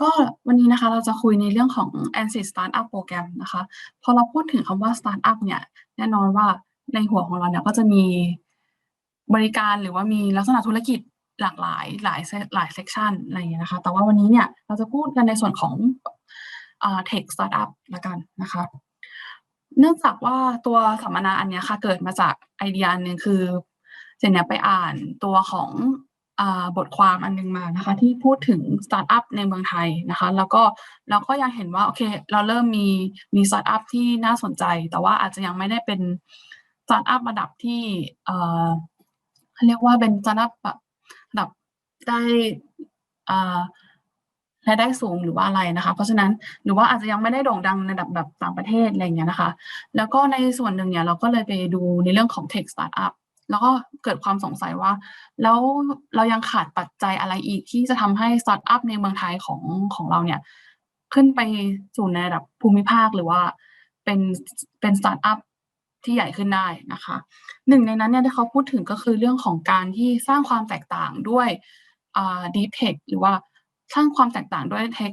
ก็วันนี้นะคะเราจะคุยในเรื่องของ ANSYS Startup Program นะคะ พอเราพูดถึงคำว่า Startup เนี่ย แน่นอนว่าในหัวของเราเนี่ยก็จะมีบริการหรือว่ามีลักษณะธุรกิจหลากหลายหลายหลายเซกชันอะไรอย่างเงี้ยนะคะ แต่ว่าวันนี้เนี่ยเราจะพูดกันในส่วนของอ่า Tech Startup ละกันนะคะ เนื่องจากว่าตัวสัมมนาอันเนี้ยค่ะเกิดมาจากไอเดียอันหนึ่งคือเจนเนี่ยไปอ่านตัวของ บทความอันหนึงมานะคะ ที่พูดถึงสตาร์ทอัพในเมืองไทยนะคะ แล้วก็เราก็ยังเห็นว่าโอเค เราเริ่มมีมีสตาร์ทอัพที่น่าสนใจ แต่ว่าอาจจะยังไม่ได้เป็นสตาร์ทอัพระดับที่เขาเรียกว่าเป็นสตาร์ทอัพแบบระดับได้รายได้สูงหรือว่าอะไรนะคะ เพราะฉะนั้นหรือว่าอาจจะยังไม่ได้โด่งดังในระดับแบบต่างประเทศอะไรอย่างเงี้ยนะคะ แล้วก็ในส่วนหนึ่งเนี่ยเราก็เลยไปดูในเรื่องของ Tech Startup แล้วก็เกิดความสงสัยว่า แล้วเรายังขาดปัจจัยอะไรอีกที่จะทำให้สตาร์ทอัพในเมืองไทยของของเราเนี่ย ขึ้นไปสู่ในระดับภูมิภาคหรือว่าเป็นเป็นสตาร์ทอัพที่ใหญ่ขึ้นได้นะคะ หนึ่งในนั้นเนี่ยที่เขาพูดถึงก็คือเรื่องของการที่สร้างความแตกต่างด้วยอ่า deep tech หรือว่าสร้างความแตกต่างด้วยเทค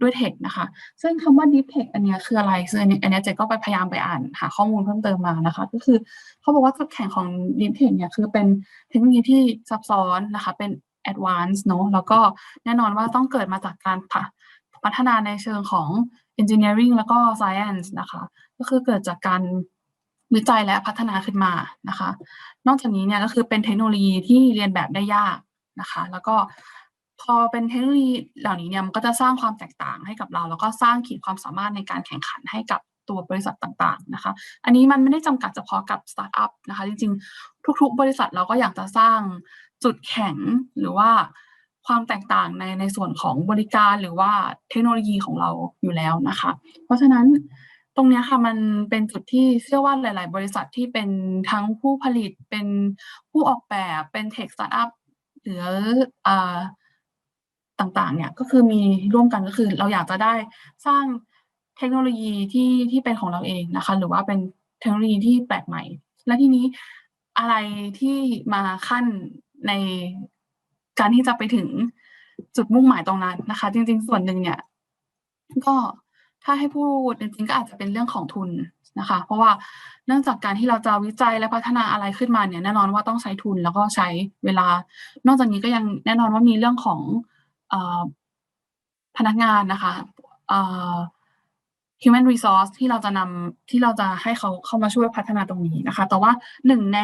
ด้วยเทคนะคะ ซึ่งคำว่า deep tech อันนี้คืออะไรซึ่งอันนี้อันเนี้เจ๊ก็ไปพยายามไปอ่านหาข้อมูลเพิ่มเติมมานะคะ ก็คือเขาบอกว่าจุดแข็งของ deep tech เนี่ยคือเป็นเทคโนโลยีที่ซับซ้อนนะคะ เป็น advanced เนอะแล้วก็แน่นอนว่าต้องเกิดมาจากการพัฒนาในเชิงของ engineering แล้วก็ science นะคะ ก็คือเกิดจากการวิจัยและพัฒนาขึ้นมานะคะ นอกจากนี้เนี่ยก็คือเป็นเทคโนโลยีที่เรียนแบบได้ยากนะคะ แล้วก็ อเป็นเทคโนโลยีเหล่านี้เนี่ยมันก็จะสร้างความแตกต่างให้กับเรา แล้วก็สร้างขีดความสามารถในการแข่งขันให้กับตัวบริษัทต่างๆนะคะ อันนี้มันไม่ได้จำกัดเฉพาะกับสตาร์ทอัพนะคะ จริงๆ ทุกๆ บริษัทเราก็อยากจะสร้างจุดแข็งหรือว่าความแตกต่างในในส่วนของบริการหรือว่าเทคโนโลยีของเราอยู่แล้วนะคะ เพราะฉะนั้นตรงนี้ค่ะมันเป็นจุดที่เชื่อว่าหลาย ๆ บริษัทที่เป็นทั้งผู้ผลิตเป็นผู้ออกแบบเป็นเทคสตาร์ทอัพหรืออ่า ต่างๆ เนี่ยก็คือมีร่วมกันก็คือเราอยากจะได้สร้างเทคโนโลยีที่ที่เป็นของเราเองนะคะ หรือว่าเป็นเทคโนโลยีที่แปลกใหม่ และทีนี้อะไรที่มาขั้นในการที่จะไปถึงจุดมุ่งหมายตรงนั้นนะคะ จริง ๆ ส่วนหนึ่งเนี่ย ก็ถ้าให้พูดจริงๆก็อาจจะเป็นเรื่องของทุนนะคะ เพราะว่าเนื่องจากการที่เราจะวิจัยและพัฒนาอะไรขึ้นมาเนี่ยแน่นอนว่าต้องใช้ทุนแล้วก็ใช้เวลา นอกจากนี้ก็ยังแน่นอนว่ามีเรื่องของ พนักงานนะคะ human resource ที่เราจะนำที่เราจะให้เขาเข้ามาช่วยพัฒนาตรงนี้นะคะ แต่ว่าหนึ่งใน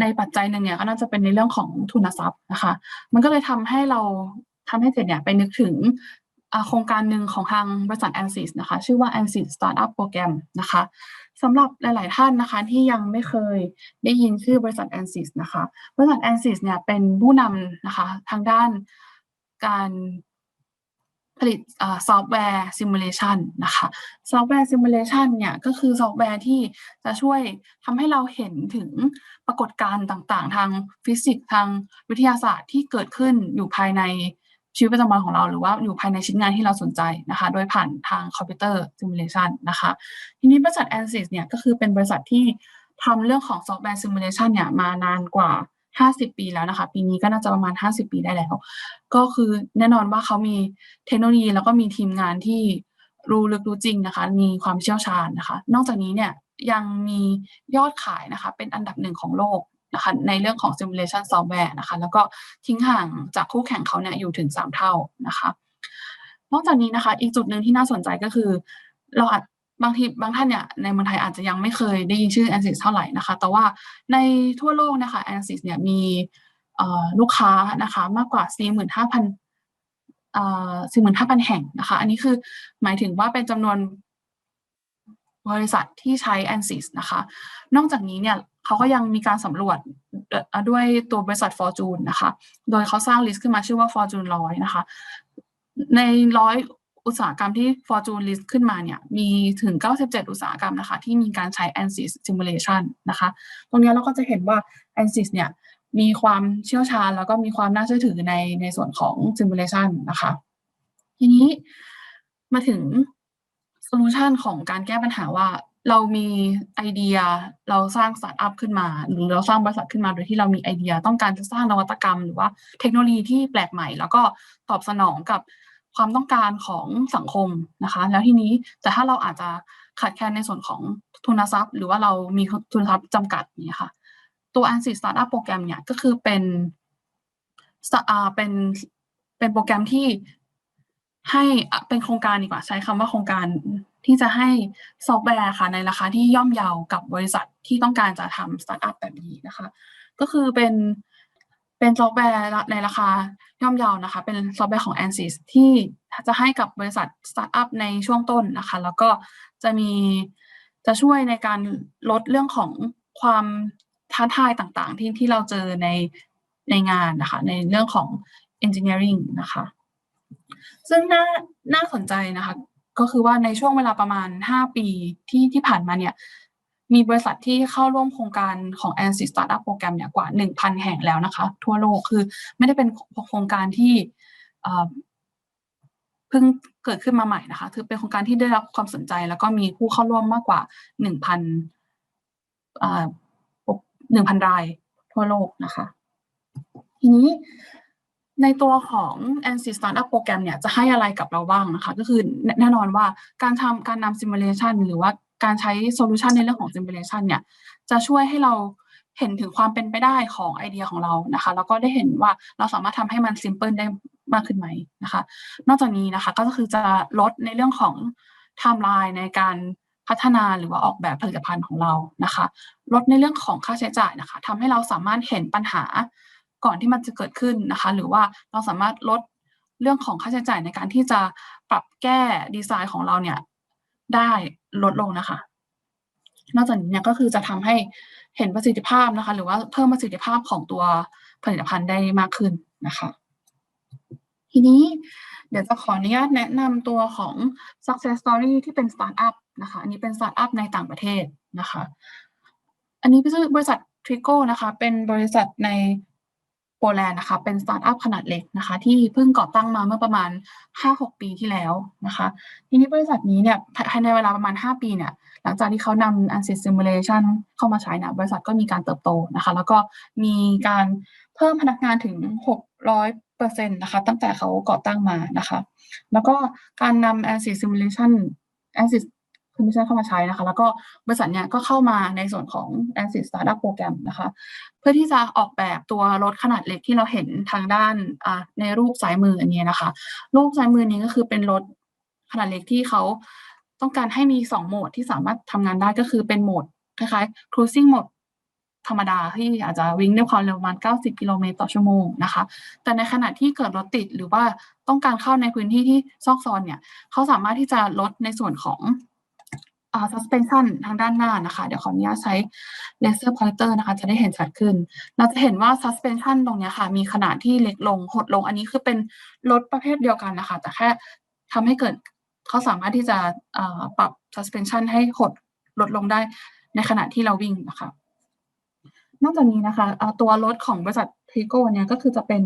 ในปัจจัยหนึ่งเนี่ยก็น่าจะเป็นในเรื่องของทุนทรัพย์นะคะ มันก็เลยทำให้เราทำให้เจดเนี่ยไปนึกถึงโครงการหนึ่งของทางบริษัท ANSYS นะคะ ชื่อว่า ANSYS Startup Program นะคะสำหรับหลาย ๆ ท่านนะคะที่ยังไม่เคยได้ยินชื่อบริษัท ANSYS นะคะ บริษัท ANSYS เนี่ยเป็นผู้นำนะคะทางด้าน การผลิตซอฟต์แวร์ซิมูเลชันนะคะซอฟต์แวร์ซิมูเลชันเนี่ยก็คือซอฟต์แวร์ที่จะช่วยทำให้เราเห็นถึงปรากฏการณ์ต่างๆ ทางฟิสิกส์ทางวิทยาศาสตร์ที่เกิดขึ้นอยู่ภายในชีวิตประจำวันของเรา หรือว่าอยู่ภายในชิ้นงานที่เราสนใจนะคะ โดยผ่านทางคอมพิวเตอร์ซิมูเลชันนะคะทีนี้บริษัท ANSYS เนี่ยก็คือเป็นบริษัทที่ทำเรื่องของซอฟต์แวร์ซิมูเลชันเนี่ยมานานกว่า 50 ปีแล้วนะคะ ปีนี้ก็น่าจะประมาณ 50 ปีได้แล้ว ก็คือแน่นอนว่าเขามีเทคโนโลยีแล้วก็มีทีมงานที่รู้ลึกรู้จริงนะคะ มีความเชี่ยวชาญนะคะ นอกจากนี้เนี่ยยังมียอดขายนะคะ เป็นอันดับหนึ่งของโลกนะคะในเรื่องของ simulation software นะคะ แล้วก็ทิ้งห่างจากคู่แข่งเขาเนี่ยอยู่ถึง 3 เท่านะคะ นอกจากนี้นะคะ อีกจุดหนึ่งที่น่าสนใจก็คือ เราอาจ บางทีบางท่านเนี่ยในเมืองไทยอาจจะยังไม่เคยได้ยินชื่อ ANSYS เท่าไหร่นะคะ แต่ว่าในทั่วโลกนะคะ ANSYS เนี่ยมีลูกค้านะคะมากกว่า 45,000เอ่อ45,000 แห่งนะคะ อันนี้คือหมายถึงว่าเป็นจำนวนบริษัทที่ใช้ ANSYS นะคะ นอกจากนี้เนี่ยเขาก็ยังมีการสำรวจด้วยตัวบริษัท Fortune นะคะ โดยเขาสร้างลิสต์ขึ้นมาชื่อว่า Fortune ร้อยนะคะ ในร้อย อุตสาหกรรมที่ Fortune list ขึ้นมาเนี่ยมีถึง 97 อุตสาหกรรมนะคะที่มีการใช้ ANSYS simulation นะคะตรงนี้เราก็จะเห็นว่า ANSYS เนี่ยมีความเชี่ยวชาญแล้วก็มีความน่าเชื่อถือในในส่วนของ simulation นะคะทีนี้มาถึงโซลูชันของการแก้ปัญหาว่าเรามีไอเดียเราสร้างสตาร์ทอัพขึ้นมา หรือเราสร้างบริษัทขึ้นมาโดยที่เรามีไอเดียต้องการจะสร้างนวัตกรรม หรือว่าเทคโนโลยีที่แปลกใหม่ แล้วก็ตอบสนองกับ ความต้องการของสังคมนะคะ แล้วทีนี้แต่ถ้าเราอาจจะขาดแคลนในส่วนของทุนทรัพย์ หรือว่าเรามีทุนทรัพย์จำกัดเนี่ยค่ะตัว a n s y Startup โปรแกรมเนี่ยก็คือเป็นเป็นเป็นโปรแกรมที่ให้เป็นโครงการดีกว่าใช้คำว่าโครงการที่จะให้ซอฟต์แวร์ค่ะในราคาที่ย่อมเยาวกับบริษัทที่ต้องการจะทำสตาร์ทอัพแบบนี้นะคะ ก็คือเป็น เป็นซอฟต์แวร์ในราคาย่อมเยานะคะ เป็นซอฟต์แวร์ของ ANSYS ที่จะให้กับบริษัทสตาร์ทอัพในช่วงต้นนะคะ แล้วก็จะมีจะช่วยในการลดเรื่องของความท้าทายต่างๆ ที่ที่เราเจอในในงานนะคะ ในเรื่องของ engineering นะคะ ซึ่งน่าน่าสนใจนะคะ ก็คือว่าในช่วงเวลาประมาณ 5 ปีที่ที่ผ่านมาเนี่ย มีบริษัทที่เข้าร่วมโครงการของ a n s y Startup Program เนี่ยกว่า 1,000 แห่งแล้วนะคะ ทั่วโลกคือไม่ได้เป็นโครงการที่เพิ่งเกิดขึ้นมาใหม่นะคะคือเป็นโครงการที่ได้รับความสนใจ แล้วก็มีผู้เข้าร่วมมากกว่า 1,000หนึ่งพันรายทั่วโลกนะคะ ทีนี้ในตัวของ a n s y Startup Program เนี่ยจะให้อะไรกับเราบ้างนะคะ ก็คือแน่นอนว่าการทำการนำ simulation หรือว่า การใช้โซลูชันในเรื่องของ simulation เนี่ยจะช่วยให้เราเห็นถึงความเป็นไปได้ของไอเดียของเรานะคะแล้วก็ได้เห็นว่าเราสามารถทำให้มัน simple ได้มากขึ้นไหมนะคะ นอกจากนี้นะคะก็คือจะลดในเรื่องของไทม์ไลน์ในการพัฒนาหรือว่าออกแบบผลิตภัณฑ์ของเรานะคะ ลดในเรื่องของค่าใช้จ่ายนะคะทำให้เราสามารถเห็นปัญหาก่อนที่มันจะเกิดขึ้นนะคะ หรือว่าเราสามารถลดเรื่องของค่าใช้จ่ายในการที่จะปรับแก้ดีไซน์ของเราเนี่ย ได้ลดลงนะคะ นอกจากนี้เนี่ยก็คือจะทำให้เห็นประสิทธิภาพนะคะ หรือว่าเพิ่มประสิทธิภาพของตัวผลิตภัณฑ์ได้มากขึ้นนะคะ ทีนี้เดี๋ยวจะขออนุญาตแนะนำตัวของ success story ที่เป็นสตาร์ทอัพนะคะ อันนี้เป็นสตาร์ทอัพในต่างประเทศนะคะ อันนี้เป็นบริษัททริโก้นะคะ เป็นบริษัทใน โปแลนด์นะคะเป็นสตาร์ทอัพขนาดเล็กนะคะ ที่เพิ่งก่อตั้งมาเมื่อประมาณ 5-6 ปีที่แล้วนะคะ ทีนี้บริษัทนี้เนี่ยภายในเวลาประมาณ 5 ปีเนี่ยหลังจากที่เขานำ Ansys Simulation เข้ามาใช้นี่ยบริษัทก็มีการเติบโตนะคะ แล้วก็มีการเพิ่มพนักงานถึง 600เปอร์เซ็นต์นะคะตั้งแต่เขาก่อตั้งมานะคะ แล้วก็การนำ Ansys Simulation Ansys Simulation เข้ามาใช้นะคะ แล้วก็บริษัทเนี่ยก็เข้ามาในส่วนของ Ansys Startup Program นะคะ เพื่อที่จะออกแบบตัวรถขนาดเล็กที่เราเห็นทางด้านในรูปซ้ายมืออันนี้นะคะ รูปซ้ายมือนี้ก็คือเป็นรถขนาดเล็กที่เขาต้องการให้มี 2 โหมดที่สามารถทำงานได้ก็คือเป็นโหมดคล้ายๆ cruising mode ธรรมดาที่อาจจะวิ่งด้วยความเร็วประมาณ 90 กิโลเมตรต่อชั่วโมงนะคะ แต่ในขณะที่เกิดรถติดหรือว่าต้องการเข้าในพื้นที่ที่ซอกซอนเนี่ย เขาสามารถที่จะลดในส่วนของ อ่า suspension ทางด้านหน้านะคะ เดี๋ยวขออนุญาตใช้ laser pointer นะคะ จะได้เห็นชัดขึ้น เราจะเห็นว่า suspension ตรงนี้ค่ะ มีขนาดที่เล็กลงหดลง อันนี้คือเป็นรถประเภทเดียวกันนะคะ แต่แค่ทำให้เกิดเขาสามารถที่จะปรับ suspension ให้หดลดลงได้ในขณะที่เราวิ่งนะคะ นอกจากนี้นะคะตัวรถของบริษัททริโก้เนี่ยก็คือจะเป็น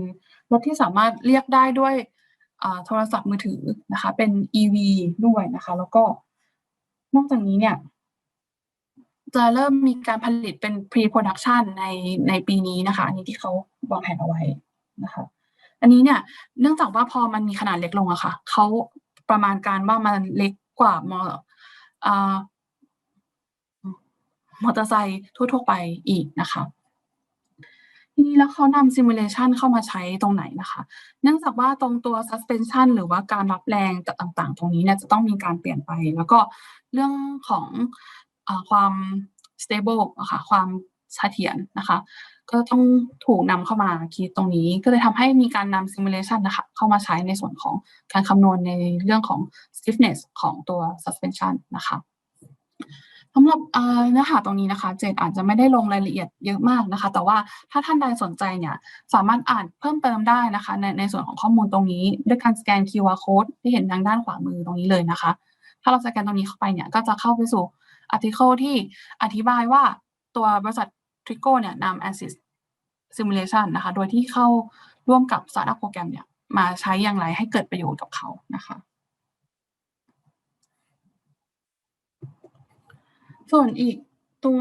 รถที่สามารถเรียกได้ด้วยโทรศัพท์มือถือนะคะ เป็น EV ด้วยนะคะ แล้วก็ นอกจากนี้เนี่ย จะเริ่มมีการผลิตเป็น pre-production ในในปีนี้นะคะอันนี้ที่เขาวางแผนเอาไว้นะคะ อันนี้เนี่ย เนื่องจากว่าพอมันมีขนาดเล็กลงอะคะ่ะเขาประมาณการว่ามันเล็กกว่ามอมอเตอร์ไซค์ทั่ว ๆ ไปอีกนะคะ ทีนี้แล้วเขานำซิมูเลชันเข้ามาใช้ตรงไหนนะคะ เนื่องจากว่าตรงตัว suspension หรือว่าการรับแรงต่างๆ ตรงนี้เนี่ยจะต้องมีการเปลี่ยนไป แล้วก็เรื่องของอความ stable อะคะ่ะความเสถียรนะคะ ก็ต้องถูกนำเข้ามาคิดตรงนี้ ก็เลยทำให้มีการนำ simulation นะคะเข้ามาใช้ในส่วนของการคำนวณในเรื่องของ stiffness ของตัว suspension นะคะ สำหรับเนื้อหาตรงนี้นะคะ เจนอาจจะไม่ได้ลงรายละเอียดเยอะมากนะคะ แต่ว่าถ้าท่านใดสนใจเนี่ยสามารถอ่านเพิ่มเติมได้นะคะ ในในส่วนของข้อมูลตรงนี้ ด้วยการสแกน QR code ที่เห็นทางด้านขวามือตรงนี้เลยนะคะ ถ้าเราสแกนตรงนี้เข้าไปเนี่ยก็จะเข้าไปสู่อาร์ติเคิลที่อธิบายว่าตัวบริษัท Trico เนี่ยนำ Ansys Simulation นะคะ โดยที่เข้าร่วมกับ Startup โปรแกรมเนี่ยมาใช้อย่างไรให้เกิดประโยชน์กับเขานะคะ ส่วนอีกตัว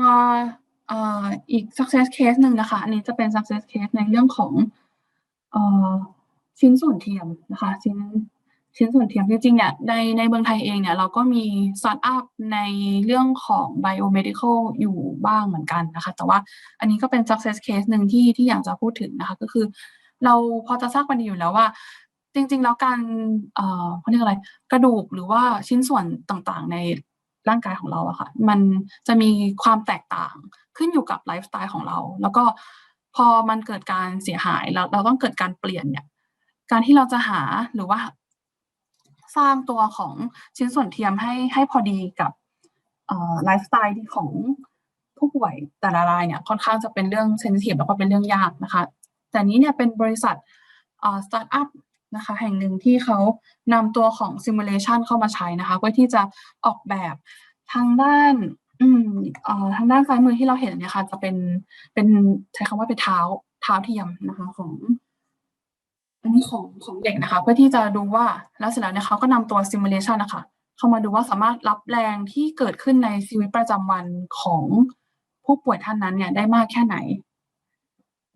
อีก success case หนึ่งนะคะ อันนี้จะเป็น success case ในเรื่องของชิ้นส่วนเทียมนะคะ ชิ้นชิ้นส่วนเทียมจริงๆเนี่ยในในเมืองไทยเองเนี่ยเราก็มีสตาร์ทอัพในเรื่องของ biomedical อยู่บ้างเหมือนกันนะคะ แต่ว่าอันนี้ก็เป็น success case หนึ่งที่ที่อยากจะพูดถึงนะคะ ก็คือเราพอจะทราบกันดีอยู่แล้วว่า จริง ๆ แล้วการเอ่อเขาเรียกอะไรกระดูกหรือว่าชิ้นส่วนต่างๆ ใน ร่างกายของเราอะค่ะ มันจะมีความแตกต่างขึ้นอยู่กับไลฟ์สไตล์ของเรา แล้วก็พอมันเกิดการเสียหายแล้วเราต้องเกิดการเปลี่ยนเนี่ย การที่เราจะหาหรือว่า สร้างตัวของชิ้นส่วนเทียมให้ให้พอดีกับไลฟ์สไตล์ของผู้ป่วยแต่ละรายเนี่ยค่อนข้างจะเป็นเรื่องเซนซิทีฟแล้วก็เป็นเรื่องยากนะคะ แต่นี้เนี่ยเป็นบริษัทสตาร์ทอัพ นะคะแห่งหนึ่งที่เขานำตัวของซิมูเลชันเข้ามาใช้นะคะ เพื่อที่จะออกแบบทางด้านอืมเอ่อทางด้านซ้ายมือที่เราเห็นเนี่ยค่ะจะเป็นเป็นใช้คำว่าเป็นเท้าเท้าเทียมนะคะของอันนี้ของของเด็กนะคะ เพื่อที่จะดูว่าแล้วเสร็จแล้วเนี่ยเขาก็นำตัวซิมูเลชันนะคะเข้ามาดูว่าสามารถรับแรงที่เกิดขึ้นในชีวิตประจำวันของผู้ป่วยท่านนั้นเนี่ยได้มากแค่ไหน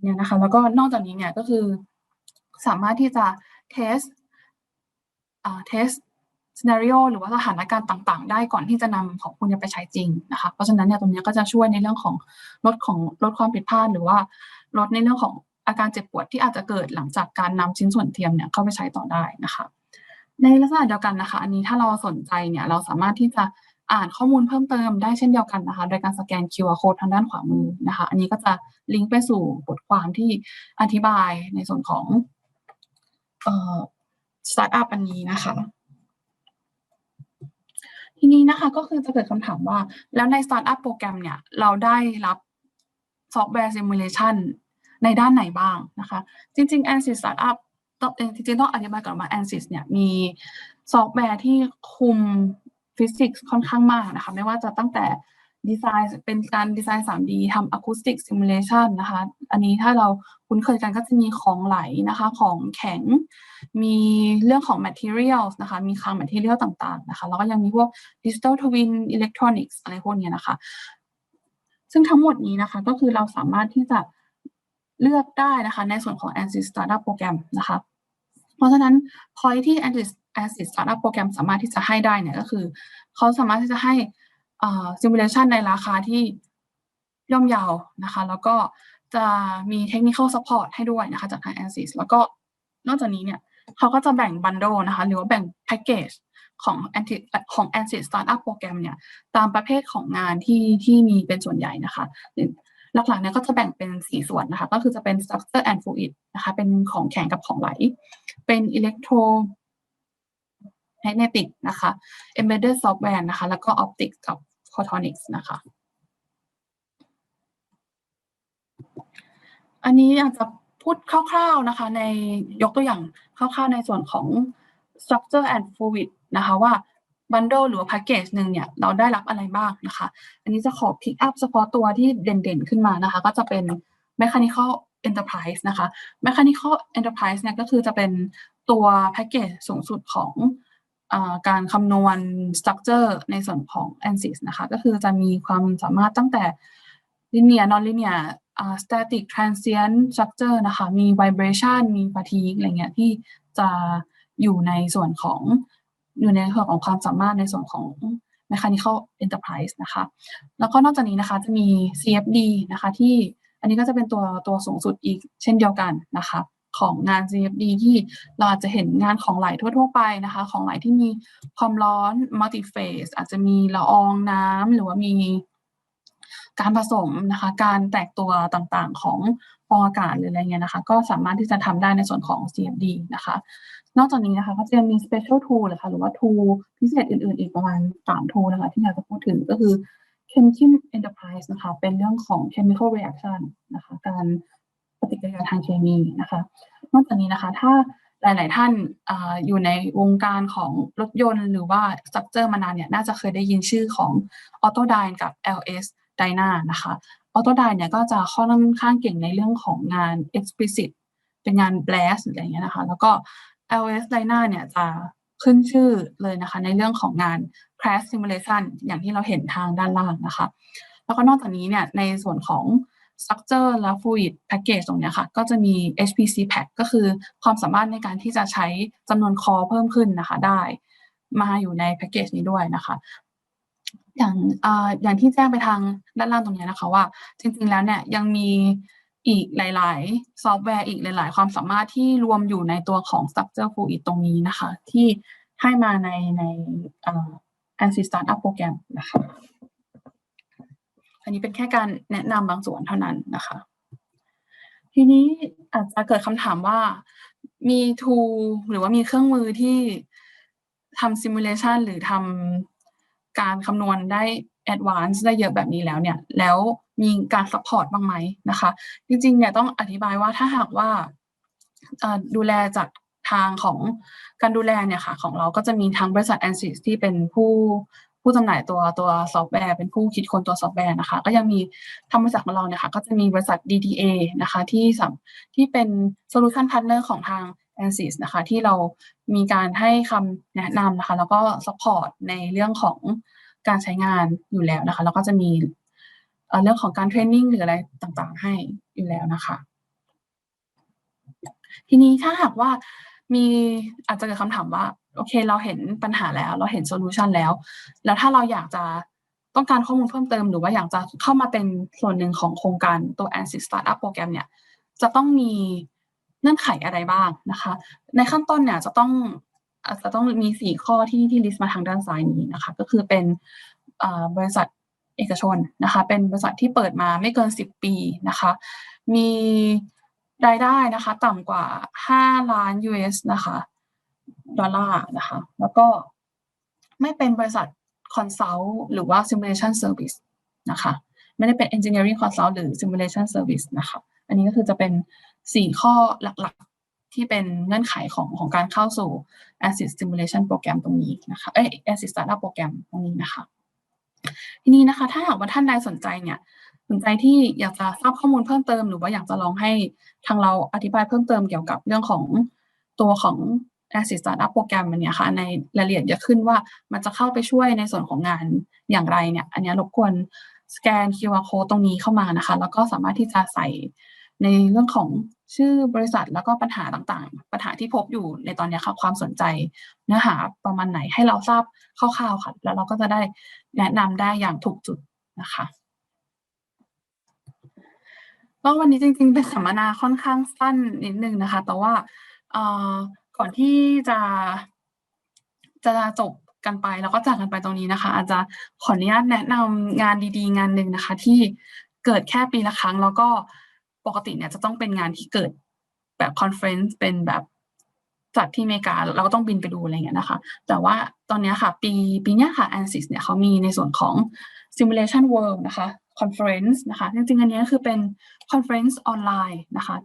เนี่ยนะคะ แล้วก็นอกจากนี้เนี่ยก็คือสามารถที่จะ เทสอ่าเทสซีนารีโอหรือว่าสถานการณ์ต่าง ๆ ได้ก่อนที่จะนำของคุณไปใช้จริงนะคะ เพราะฉะนั้นเนี่ยตรงนี้ก็จะช่วยในเรื่องของลดของลดความผิดพลาด หรือว่าลดในเรื่องของอาการเจ็บปวดที่อาจจะเกิดหลังจากการนำชิ้นส่วนเทียมเนี่ยเข้าไปใช้ต่อได้นะคะ ในลักษณะเดียวกันนะคะ อันนี้ถ้าเราสนใจเนี่ยเราสามารถที่จะอ่านข้อมูลเพิ่มเติมได้เช่นเดียวกันนะคะ โดยการสแกน QR code ทางด้านขวามือนะคะ อันนี้ก็จะลิงก์ไปสู่บทความที่อธิบายในส่วนของ สตาร์ทอัพอันนี้นะคะทีนี้นะคะก็คือจะเกิดคำถามว่า แล้วในสตาร์ทอัพโปรแกรมเนี่ยเราได้รับซอฟต์แวร์ซิมูเลชันในด้านไหนบ้างนะคะ จริงๆ ANSYS Startup ต้องจริงๆ ต้องอธิบายก่อนว่า ANSYS เนี่ยมีซอฟต์แวร์ที่คุมฟิสิกส์ค่อนข้างมากนะคะ ไม่ว่าจะตั้งแต่ ดีไซน์เป็นการดีไซน์ 3D ทำ acoustic simulation นะคะ อันนี้ถ้าเราคุ้นเคยกันก็จะมีของไหลนะคะ ของแข็ง มีเรื่องของ materials นะคะ มีคลัง material ต่างๆนะคะ แล้วก็ยังมีพวก digital twin electronics อะไรพวกนี้นะคะ ซึ่งทั้งหมดนี้นะคะ ก็คือเราสามารถที่จะเลือกได้นะคะ ในส่วนของ ANSYS Startup Program นะคะ เพราะฉะนั้น point ที่ ANSYS ANSYS Startup Program สามารถที่จะให้ได้เนี่ยก็คือ เขาสามารถที่จะให้ simulation ในราคาที่ย่อมเยาวนะคะ แล้วก็จะมี technical support ให้ด้วยนะคะจากทาง ANSYS แล้วก็นอกจากนี้เนี่ยเขาก็จะแบ่ง bundle นะคะ หรือว่าแบ่ง package ของของ ANSYS Startup Program เนี่ย ตามประเภทของงานที่ที่มีเป็นส่วนใหญ่นะคะ หลักๆเนี่ยก็จะแบ่งเป็น 4 ส่วนนะคะ ก็คือจะเป็น structure and fluid นะคะ เป็นของแข็งกับของไหล เป็น electro magnetic นะคะ embedded software นะคะ แล้วก็ optics กับ photonics นะคะ อันนี้อยากจะพูดคร่าวๆนะคะในยกตัวอย่างคร่าวๆในส่วนของ structure and fluid นะคะว่า bundle หรือว่า package หนึ่งเนี่ยเราได้รับอะไรบ้างนะคะ อันนี้จะขอ pick up เฉพาะตัวที่เด่นๆขึ้นมานะคะ ก็จะเป็น mechanical enterprise นะคะ mechanical enterprise เนี่ยก็คือจะเป็นตัว package สูงสุดของ การคำนวณ structure ในส่วนของ ANSYS นะคะ ก็คือจะมีความสามารถตั้งแต่ linear non-linear uh, static transient structure นะคะ มี vibration มี fatigue อะไรเงี้ยที่จะอยู่ในส่วนของอยู่ในส่วนของความสามารถในส่วนของ mechanical enterprise นะคะ แล้วก็นอกจากนี้นะคะจะมี CFD นะคะที่อันนี้ก็จะเป็นตัวตัวสูงสุดอีกเช่นเดียวกันนะคะ ของงาน CFD ที่เราอาจจะเห็นงานของไหลทั่ว ๆ ไปนะคะ ของไหลที่มีความร้อน multi phase อาจจะมีละอองน้ำหรือว่ามีการผสมนะคะ การแตกตัวต่างๆของฟองอากาศหรืออะไรเงี้ยนะคะ ก็สามารถที่จะทำได้ในส่วนของ CFD นะคะ นอกจากนี้นะคะก็จะมี special tool เลยค่ะหรือว่า tool พิเศษอื่นๆ อีกประมาณ3 tool นะคะ ที่อยากจะพูดถึงก็คือ Chemchem Enterprise นะคะ เป็นเรื่องของ chemical reaction นะคะ การ ฏิกิริยาทางเคมีนะคะนอกจากนี้นะคะถ้าหลาย ๆ ท่านออยู่ในวงการของรถยนต์หรือว่า structure มานานเนี่ยน่าจะเคยได้ยินชื่อของ Autodyne กับ LS Dyna นะคะ Autodyne เนี่ยก็จะค่อนข้างเก่งในเรื่องของงาน explicit เป็นงาน blast อะไรเงี้ยนะคะ แล้วก็ LS Dyna เนี่ยจะขึ้นชื่อเลยนะคะ ในเรื่องของงาน crash simulation อย่างที่เราเห็นทางด้านล่างนะคะ แล้วก็นอกจากนี้เนี่ยในส่วนของ structure และ fluid package ตรงนี้ค่ะ ก็จะมี HPC pack ก็คือความสามารถในการที่จะใช้จำนวนคอเพิ่มขึ้นนะคะได้ มาอยู่ในแพ็กเกจนี้ด้วยนะคะ อย่างออย่างที่แจ้งไปทางด้านล่างตรงนี้นะคะว่า จริงๆแล้วเนี่ยยังมีอีกหลาย ๆ ซอฟต์แวร์อีกหลาย ๆ ความสามารถที่รวมอยู่ในตัวของ Structure Fluid ตรงนี้นะคะ ที่ให้มาในในอ่อ ANSYS Startup Program นะคะ อันนี้เป็นแค่การแนะนำบางส่วนเท่านั้นนะคะ ทีนี้อาจจะเกิดคำถามว่ามี tool หรือว่ามีเครื่องมือที่ทำ simulation หรือทำการคำนวณได้ advance ได้เยอะแบบนี้แล้วเนี่ย แล้วมีการ support บ้างไหมนะคะ จริงๆเนี่ยต้องอธิบายว่าถ้าหากว่าดูแลจากทางของการดูแลเนี่ยค่ะของเราก็จะมีทางบริษัท ANSYS ที่เป็นผู้ ผู้จำหน่ายตัวตัวซอฟต์แวร์เป็นผู้คิดค้นตัวซอฟต์แวร์นะคะ ก็ยังมีทางบริษัทของเราเนี่ยค่ะก็จะมีบริษัท DTA นะคะที่สำที่เป็น solution partner ของทาง ANSYS นะคะที่เรามีการให้คำแนะนำนะคะแล้วก็ support ในเรื่องของการใช้งานอยู่แล้วนะคะ แล้วก็จะมีเอ่อเรื่องของการเทรนนิ่งหรืออะไรต่างๆ ให้อยู่แล้วนะคะ ทีนี้ถ้าหากว่า มีอาจจะเกิดคำถามว่าโอเค เราเห็นปัญหาแล้ว เราเห็นโซลูชันแล้ว แล้วถ้าเราอยากจะต้องการข้อมูลเพิ่มเติมหรือว่าอยากจะเข้ามาเป็นส่วนหนึ่งของโครงการตัว a n s y Startup Program เนี่ย จะต้องมีเงื่อนไขอะไรบ้างนะคะ ในขั้นต้นเนี่ยจะต้องอาจจะต้องมีสี่ข้อที่ที่ลิสต์มาทางด้านซ้ายนี้นะคะ ก็คือเป็นบริษัทเอกชนนะคะ เป็นบริษัทที่เปิดมาไม่เกิน 10 ปีนะคะ มี รายได้นะคะ ต่ำกว่า 5 ล้าน US นะคะดอลลาร์นะคะ แล้วก็ไม่เป็นบริษัท consult หรือว่า simulation service นะคะ ไม่ได้เป็น engineering consult หรือ simulation service นะคะ อันนี้ก็คือจะเป็น 4 ข้อหลักๆ ที่เป็นเงื่อนไขของของการเข้าสู่ ANSYS simulation program ตรงนี้นะคะเอ้ย ANSYS startup program ตรงนี้นะคะ ทีนี้นะคะ ถ้าหากว่าท่านใดสนใจเนี่ย สนใจที่อยากจะทราบข้อมูลเพิ่มเติม หรือว่าอยากจะลองให้ทางเราอธิบายเพิ่มเติมเกี่ยวกับเรื่องของตัวของ ANSYS Startup Program อันเนี้ยค่ะในรายละเอียดเยอะขึ้นว่ามันจะเข้าไปช่วยในส่วนของงานอย่างไรเนี่ย อันนี้รบกวนสแกน QR code ตรงนี้เข้ามานะคะ แล้วก็สามารถที่จะใส่ในเรื่องของชื่อบริษัทแล้วก็ปัญหาต่างๆ ปัญหาที่พบอยู่ในตอนนี้ค่ะความสนใจเนื้อหาประมาณไหนให้เราทราบคร่าวๆค่ะ แล้วเราก็จะได้แนะนำได้อย่างถูกจุดนะคะ ก็วันนี้จริง ๆ เป็นสัมมนาค่อนข้างสั้นนิดนึงนะคะ แต่ว่าเอ่อก่อนที่จะ จะจบกันไปแล้วก็จากกันไปตรงนี้นะคะ อาจจะขออนุญาตแนะนำงานดีๆ งานหนึ่งนะคะ ที่เกิดแค่ปีละครั้ง แล้วก็ปกติเนี่ยจะต้องเป็นงานที่เกิดแบบคอนเฟรนซ์เป็นแบบจัดที่อเมริกาเราก็ต้องบินไปดูอะไรอย่างเงี้ยนะคะ แต่ว่าตอนเนี้ยค่ะ ปีปีเนี้ยค่ะ ANSYS เนี่ยเขามีในส่วนของ Simulation World นะคะ Conference นะคะจริงๆอันนี้คือเป็น Conference ออนไลน์นะคะ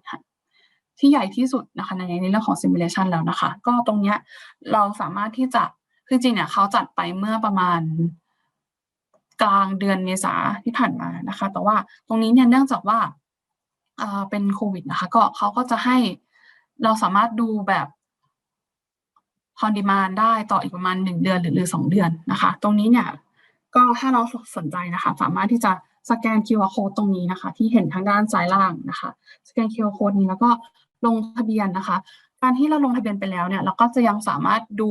ที่ใหญ่ที่สุดนะคะในในเรื่องของ Simulation แล้วนะคะ ก็ตรงเนี้ยเราสามารถที่จะคือจริงเนี่ยเขาจัดไปเมื่อประมาณกลางเดือนเมษาที่ผ่านมานะคะ แต่ว่าตรงนี้เนี่ยเนื่องจากว่าเป็นโควิดนะคะ ก็เขาก็จะให้เราสามารถดูแบบ on demand ได้ต่ออีกประมาณหนึ่งเดือนหรือหรือสองเดือนนะคะ ตรงนี้เนี่ยก็ถ้าเราสนใจนะคะ สามารถที่จะ สแกน QR code ตรงนี้นะคะ ที่เห็นทางด้านซ้ายล่างนะคะ สแกน QR code นี้แล้วก็ลงทะเบียนนะคะ การที่เราลงทะเบียนไปแล้วเนี่ยเราก็จะยังสามารถดู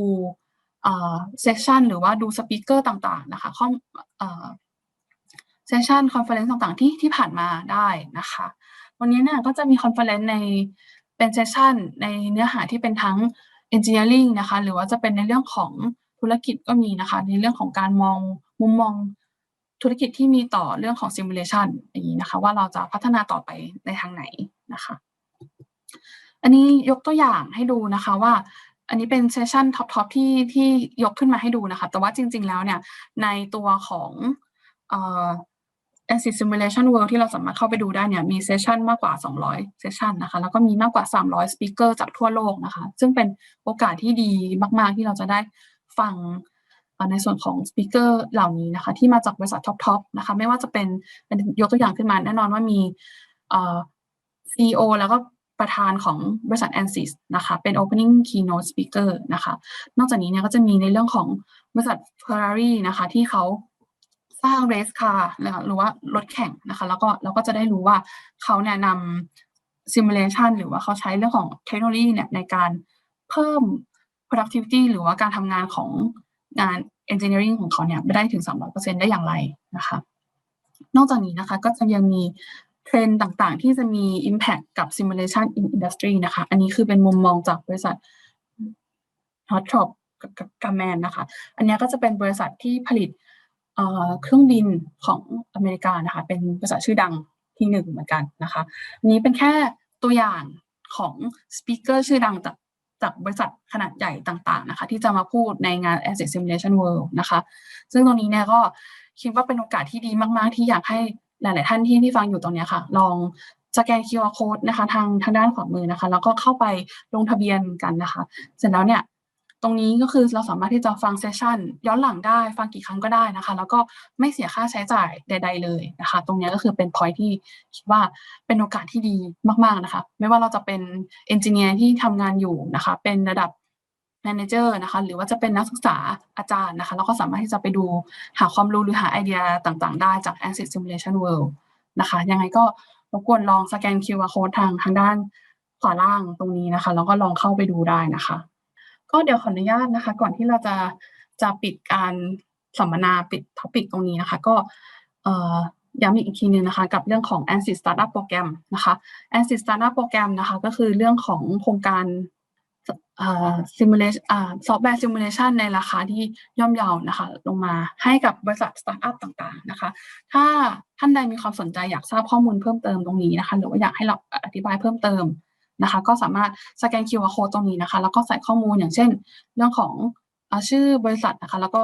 เซสชันหรือว่าดูสปีกเกอร์ต่างๆนะคะข้อเอ่อเซสชันคอนเฟอเรนซ์ต่างๆที่ที่ผ่านมาได้นะคะ วันนี้เนี่ยก็จะมีคอนเฟอเรนซ์ในเป็นเซสชันในเนื้อหาที่เป็นทั้ง engineering นะคะ หรือว่าจะเป็นในเรื่องของธุรกิจก็มีนะคะ ในเรื่องของการมองมุมมอง ธุรกิจที่มีต่อเรื่องของ simulation อย่างนี้นะคะ ว่าเราจะพัฒนาต่อไปในทางไหนนะคะ อันนี้ยกตัวอย่างให้ดูนะคะว่าอันนี้เป็นเซสชันท็อปๆที่ที่ยกขึ้นมาให้ดูนะคะ แต่ว่าจริง ๆ แล้วเนี่ยในตัวของเอ่อ ANSYS Simulation World ที่เราสามารถเข้าไปดูได้เนี่ยมีเซสชันมากกว่า 200 เซสชันนะคะ แล้วก็มีมากกว่า 300 สปีกเกอร์จากทั่วโลกนะคะ ซึ่งเป็นโอกาสที่ดีมาก ๆ ที่เราจะได้ฟัง ในส่วนของสปีกเกอร์เหล่านี้นะคะที่มาจากบริษัทท็อปๆนะคะไม่ว่าจะเป็นยกตัวอย่างขึ้นมาแน่นอนว่ามีเอ่อแล้วก็ประธานของบริษัท ANSYS นะคะเป็น opening keynote speaker นะคะนอกจากนี้เนี่ยก็จะมีในเรื่องของบริษัท Ferrari นะคะที่เขาสร้าง race car นะคะหรือว่ารถแข่งนะคะแล้วก็เราก็จะได้รู้ว่าเขาเนี่ยนำ simulation หรือว่าเขาใช้เรื่องของเทคโนโลยีเนี่ยในการเพิ่ม productivity หรือว่าการทำงานของ งาน engineering ของเขาเนี่ยไปได้ถึง300%ได้อย่างไรนะคะ นอกจากนี้นะคะก็จะยังมีเทรนด์ต่างๆ ที่จะมี impact กับ simulation in industry นะคะ อันนี้คือเป็นมุมมองจากบริษัท h o t t r o p กับกาแมนนะคะ อันนี้ก็จะเป็นบริษัทที่ผลิตเครื่องบินของอเมริกานะคะ เป็นบริษัทชื่อดังที่หนึ่งเหมือนกันนะคะ นี้เป็นแค่ตัวอย่างของสปีกเกอร์ชื่อดังจาก จากบริษัทขนาดใหญ่ต่างๆนะคะที่จะมาพูดในงาน Asset Simulation World นะคะซึ่งตรงนี้เนี่ยก็คิดว่าเป็นโอกาสที่ดีมากๆ ที่อยากให้หลาย ๆ ท่านที่ที่ฟังอยู่ตรงนี้ค่ะ ลองสแกน QR code นะคะ ทางทางด้านขวามือนะคะ แล้วก็เข้าไปลงทะเบียนกันนะคะ เสร็จแล้วเนี่ย ตรงนี้ก็คือเราสามารถที่จะฟังเซสชันย้อนหลังได้ฟังกี่ครั้งก็ได้นะคะ แล้วก็ไม่เสียค่าใช้จ่ายใด ๆ เลยนะคะ ตรงนี้ก็คือเป็น point ที่คิดว่าเป็นโอกาสที่ดีมาก ๆนะคะ ไม่ว่าเราจะเป็นเอนจิเนียร์ที่ทำงานอยู่นะคะ เป็นระดับ manager นะคะ หรือว่าจะเป็นนักศึกษาอาจารย์นะคะ เราก็สามารถที่จะไปดูหาความรู้หรือหาไอเดียต่างๆ ได้จาก Asset Simulation World นะคะ ยังไงก็รบกวนลองสแกน QR code ทางทางด้านขวาล่างตรงนี้นะคะ แล้วก็ลองเข้าไปดูได้นะคะ ก็เดี๋ยวขออนุญาตนะคะ ก่อนที่เราจะจะปิดการสัมมนาปิดท็อปิกตรงนี้นะคะ ก็ย้ำอีกทีนึงนะคะ กับเรื่องของ ANSYS Startup Program นะคะ ANSYS Startup Program นะคะ ก็คือเรื่องของโครงการ simulation ซอฟต์แวร์ simulation ในราคาที่ย่อมเยานะคะ ลงมาให้กับบริษัทสตาร์ทอัพต่างๆนะคะ ถ้าท่านใดมีความสนใจอยากทราบข้อมูลเพิ่มเติมตรงนี้นะคะ หรือว่าอยากให้เราอธิบายเพิ่มเติม นะคะ ก็สามารถสแกน QR code ตรงนี้นะคะ แล้วก็ใส่ข้อมูลอย่างเช่น เรื่องของอชื่อบริษัทนะคะ แล้วก็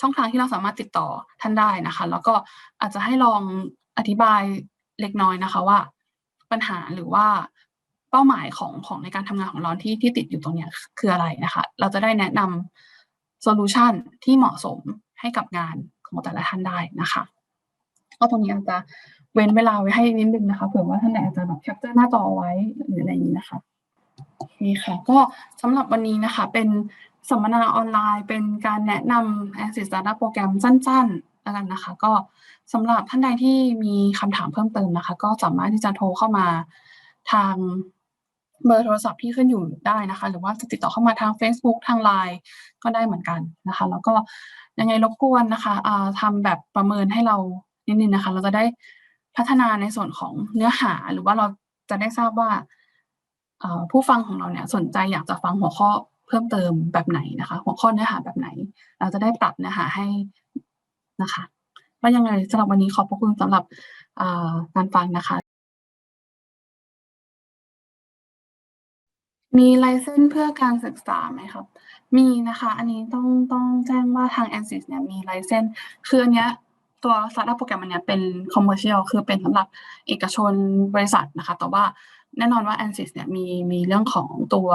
ช่องทางที่เราสามารถติดต่อท่านได้นะคะ แล้วก็อาจจะให้ลองอธิบายเล็กน้อยนะคะว่า ปัญหาหรือว่าเป้าหมายของของในการทำงานของเราที่ที่ติดอยู่ตรงนี้คืออะไรนะคะ เราจะได้แนะนำโซลูชันที่เหมาะสมให้กับงานของแต่ละท่านได้นะคะก็ตรงนี้อาจจะ เว้นเวลาไว้ให้นิดนึงนะคะเผื่อว่าท่านไหนอาจจะแบบแคปเจอร์หน้าจอไว้หรืออะไรอย่างนี้นะคะโอเคค่ะก็สำหรับวันนี้นะคะเป็นสัมมนาออนไลน์เป็นการแนะนำ Access Data โปรแกรมสั้นๆแล้วกันนะคะ ก็สำหรับท่านใดที่มีคำถามเพิ่มเติมนะคะ ก็สามารถที่จะโทรเข้ามาทางเบอร์โทรศัพท์ที่ขึ้นอยู่ได้นะคะ หรือว่าจะติดต่อเข้ามาทาง Facebook ทาง Line ก็ได้เหมือนกันนะคะ แล้วก็ยังไงรบกวนนะคะทำแบบประเมินให้เรานิดนึงนะคะ เราจะได้ พัฒนาในส่วนของเนื้อหาหรือว่าเราจะได้ทราบว่าผู้ฟังของเราเนี่ยสนใจอยากจะฟังหัวข้อเพิ่มเติมแบบไหนนะคะ หัวข้อเนื้อหาแบบไหน เราจะได้ปรับเนื้อหาให้นะคะว่ายังไงสำหรับวันนี้ขอบพระคุณสำหรับการฟังนะคะ มีไลเซนส์เพื่อการศึกษาไหมครับ มีนะคะ อันนี้ต้องต้องแจ้งว่าทาง ANSYS เนี่ยมีไลเซนส์คืออันเนี้ย ตัว Startup โปรแกรมอันเนี้ยเป็น commercial คือเป็นสำหรับเอกชนบริษัทนะคะ แต่ว่าแน่นอนว่า ANSYS เนี่ยมีมีเรื่องของตัว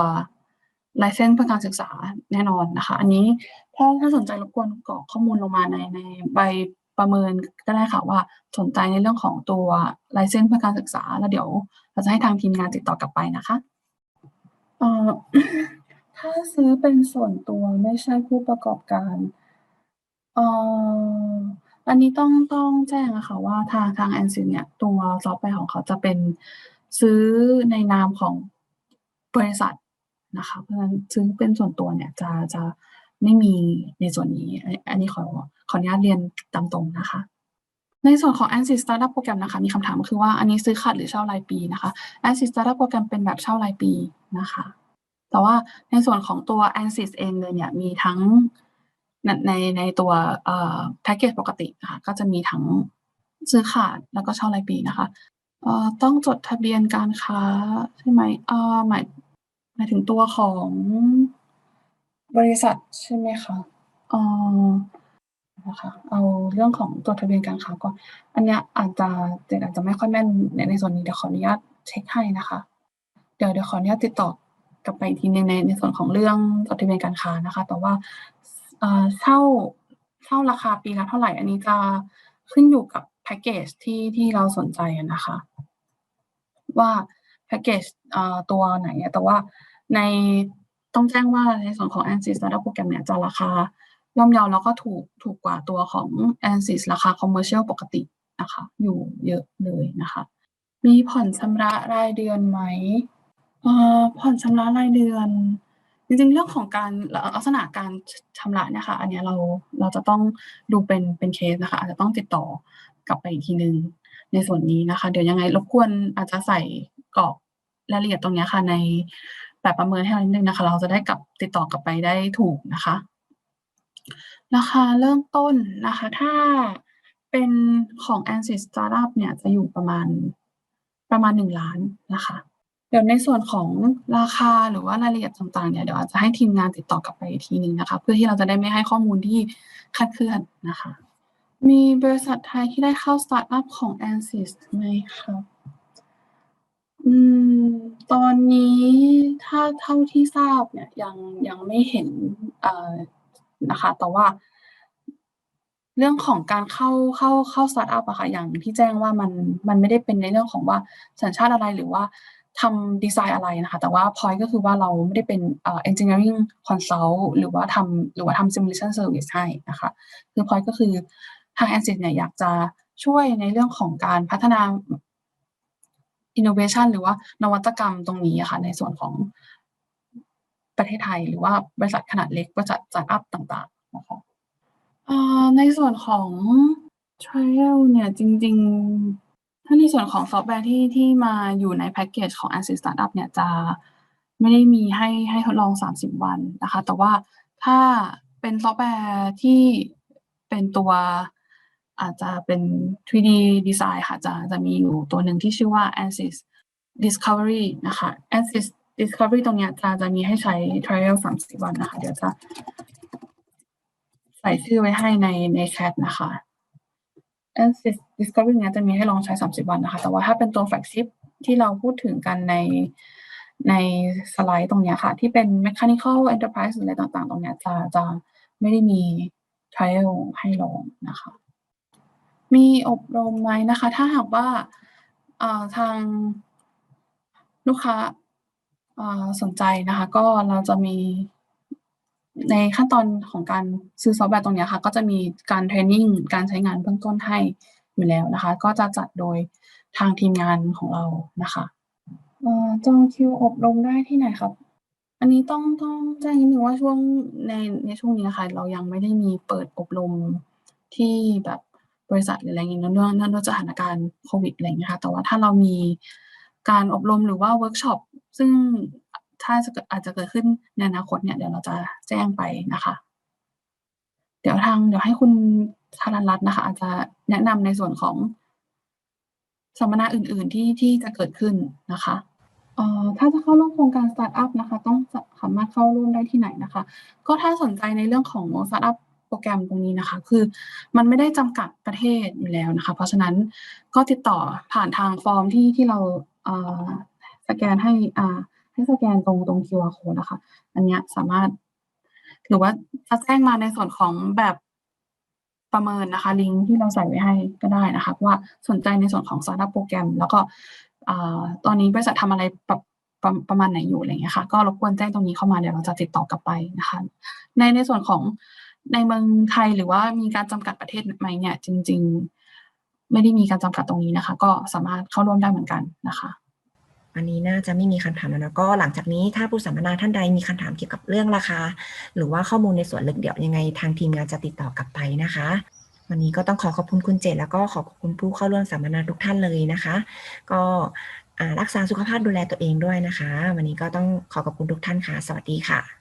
ไลเซนส์เพื่อการศึกษาแน่นอนนะคะ อันนี้ถ้าถ้าสนใจรบกวนกรอกข้อมูลลงมาในในใบประเมินก็ได้ค่ะว่าสนใจในเรื่องของตัวไลเซนส์เพื่อการศึกษา แล้วเดี๋ยวเราจะให้ทางทีมงานติดต่อกลับไปนะคะเอ่อถ้าซื้อเป็นส่วนตัวไม่ใช่ผู้ประกอบการเอ่อ อันนี้ต้องต้องแจ้งอะค่ะว่าทางทาง ANSYS เนี่ย ตัวซอฟต์แวร์ของเขาจะเป็นซื้อในนามของบริษัทนะคะเพราะฉะนั้นซื้อเป็นส่วนตัวเนี่ยจะจะไม่มีในส่วนนี้ อันนี้ขอขออนุญาตเรียนตามตรงนะคะ ในส่วนของ ANSYS Startup โปรแกรมนะคะ มีคำถามก็คือว่าอันนี้ซื้อขาดหรือเช่ารายปีนะคะ ANSYS Startup โปรแกรมเป็นแบบเช่ารายปีนะคะ แต่ว่าในส่วนของตัว ANSYS เองเลยเนี่ยมีทั้ง ในในในตัวแพ็กเกจปกตินะคะก็จะมีทั้งซื้อขาดแล้วก็เช่ารายปีนะคะต้องจดทะเบียนการค้าใช่ไหมหมายหมายถึงตัวของบริษัทใช่ไหมคะเอ่อนะคะเอาเรื่องของตัวทะเบียนการค้าก่อน อันเนี้ยอาจจะเจนอาจจะไม่ค่อยแม่นในในส่วนนี้เดี๋ยวขออนุญาตเช็คให้นะคะ เดี๋ยวเดี๋ยวขออนุญาตติดต่อกลับไปอีกทีในในในส่วนของเรื่องจดทะเบียนการค้านะคะ แต่ว่า เอ่อเช่าเช่าราคาปีละเท่าไหร่ อันนี้จะขึ้นอยู่กับแพ็กเกจที่ที่เราสนใจนะคะ ว่าแพ็กเกจตัวไหน แต่ว่าในต้องแจ้งว่าในส่วนของ ANSYS Startup โปรแกรมเนี่ยจะราคาย่อมเยาแล้วก็ถูกถูกกว่าตัวของ ANSYS ราคา commercial ปกตินะคะ อยู่เยอะเลยนะคะ มีผ่อนชำระรายเดือนไหมผ่อนชำระรายเดือน จริงๆ เรื่องของการลักษณะการชำระเนี่ยค่ะ อันนี้เราเราจะต้องดูเป็นเป็นเคสนะคะอาจจะต้องติดต่อกลับไปอีกทีหนึ่งในส่วนนี้นะคะ เดี๋ยวยังไงรบกวนอาจจะใส่กรอกรายละเอียดตรงนี้ค่ะ ในแบบประเมินให้เรานิดนึงนะคะ เราจะได้กลับติดต่อกลับไปได้ถูกนะคะ ราคาเริ่มต้นนะคะ ถ้าเป็นของ ANSYS Startup เนี่ยจะอยู่ประมาณประมาณ 1 ล้านนะคะ เดี๋ยวในส่วนของราคาหรือว่ารายละเอียดต่างๆเนี่ยเดี๋ยวอาจจะให้ทีมงานติดต่อกลับไปอีกทีหนึ่งนะคะ เพื่อที่เราจะได้ไม่ให้ข้อมูลที่คลาดเคลื่อนนะคะ มีบริษัทไทยที่ได้เข้าสตาร์ทอัพของ ANSYS ไหมครับอืมตอนนี้ถ้าเท่าที่ทราบเนี่ยยังยังไม่เห็นเอ่อนะคะ แต่ว่า เรื่องของการเข้าเข้าเข้าสตาร์ทอัพอะค่ะอย่างที่แจ้งว่ามันมันไม่ได้เป็นในเรื่องของว่าสัญชาติอะไรหรือว่า ทำดีไซน์อะไรนะคะ แต่ว่าพอยก็คือว่าเราไม่ได้เป็นเอ่อ engineering consult หรือว่าทำหรือว่าทำ simulation service ให้นะคะ คือพอยก็คือทาง ANSYS เนี่ยอยากจะช่วยในเรื่องของการพัฒนา innovation หรือว่านวัตกรรมตรงนี้อะค่ะในส่วนของประเทศไทย หรือว่าบริษัทขนาดเล็กบริษัทสตาร์ทอัพต่างๆนะคะในส่วนของ trial เนี่ยจริง ๆ ถ้าในส่วนของซอฟต์แวร์ที่ที่มาอยู่ในแพ็กเกจของ ANSYS Startup เนี่ยจะไม่ได้มีให้ให้ทดลอง 30 วันนะคะ แต่ว่าถ้าเป็นซอฟต์แวร์ที่เป็นตัวอาจจะเป็น 3D design ค่ะจะจะมีอยู่ตัวหนึ่งที่ชื่อว่า ANSYS Discovery นะคะ ANSYS Discovery ตรงนี้จะจะมีให้ใช้ trial 30 วันนะคะ เดี๋ยวจะใส่ชื่อไว้ให้ในในแชทนะคะ Discovery เนี้ยจะมีให้ลองใช้ 30 วันนะคะ แต่ว่าถ้าเป็นตัว flagship ที่เราพูดถึงกันในในสไลด์ตรงเนี้ยค่ะ ที่เป็น mechanical enterprise หรืออะไรต่างๆ ตรงเนี้ยจะจะไม่ได้มี trial ให้ลองนะคะ มีอบรมไหมนะคะ ถ้าหากว่าทางลูกค้าสนใจนะคะ ก็เราจะมี ในขั้นตอนของการซื้อซอฟต์แวร์ตรงเนี้ยค่ะ ก็จะมีการเทรนนิงการใช้งานเบื้องต้นให้อยู่แล้วนะคะ ก็จะจัดโดยทางทีมงานของเรานะคะเอ่อจองคิวอบรมได้ที่ไหนครับ อันนี้ต้องต้องแจ้งนิดนึงว่าช่วงในในช่วงนี้ค่ะเรายังไม่ได้มีเปิดอบรมที่แบบบริษัทหรืออะไรอย่างงี้เนื่องเนื่องเนื่องด้วยสถานการณ์โควิดอะไรอย่างเงี้ยค่ะแต่ว่าถ้าเรามีการอบรมหรือว่าเวิร์กช็อปซึ่ง ถ้าจะอาจจะเกิดขึ้นในอนาคตเนี่ยเดี๋ยวเราจะแจ้งไปนะคะ เดี๋ยวทางเดี๋ยวให้คุณธารันรัตน์นะคะ อาจจะแนะนำในส่วนของสัมมนาอื่น ๆ ที่ที่จะเกิดขึ้นนะคะเอ่อถ้าจะเข้าร่วมโครงการสตาร์ตอัพนะคะ ต้องสามารถเข้าร่วมได้ที่ไหนนะคะ ก็ถ้าสนใจในเรื่องของสตาร์ตอัพโปรแกรมตรงนี้นะคะ คือมันไม่ได้จำกัดประเทศอยู่แล้วนะคะ เพราะฉะนั้นก็ติดต่อผ่านทางฟอร์มที่ที่เราสแกนให้อ่า ให้สแกนตรงตรง QR code นะคะ อันเนี้ยสามารถ หรือว่าจะแจ้งมาในส่วนของแบบประเมินนะคะ ลิงก์ที่เราใส่ไว้ให้ก็ได้นะคะว่าสนใจในส่วนของสตาร์ตอัพโปรแกรม แล้วก็อตอนนี้บริษัททำอะไรประประประมาณไหนอยู่อะไรอย่างเงี้ยค่ะ ก็รบกวนแจ้งตรงนี้เข้ามาเดี๋ยวเราจะติดต่อกลับไปนะคะ ในในส่วนของในเมืองไทยหรือว่ามีการจำกัดประเทศไหมเนี่ย จริง ๆ ไม่ได้มีการจำกัดตรงนี้นะคะ ก็สามารถเข้าร่วมได้เหมือนกันนะคะ อันนี้น่าจะไม่มีคำถามแล้วนะก็หลังจากนี้ถ้าผู้สัมมนาท่านใดมีคำถามเกี่ยวกับเรื่องราคา หรือว่าข้อมูลในส่วนลึกเดี๋ยวยังไงทางทีมงานจะติดต่อกลับไปนะคะ วันนี้ก็ต้องขอขอบคุณคุณเจตแล้วก็ขอขอบคุณผู้เข้าร่วมสัมมนาทุกท่านเลยนะคะ ก็รักษาสุขภาพดูแลตัวเองด้วยนะคะ วันนี้ก็ต้องขอขอบคุณทุกท่านค่ะ สวัสดีค่ะ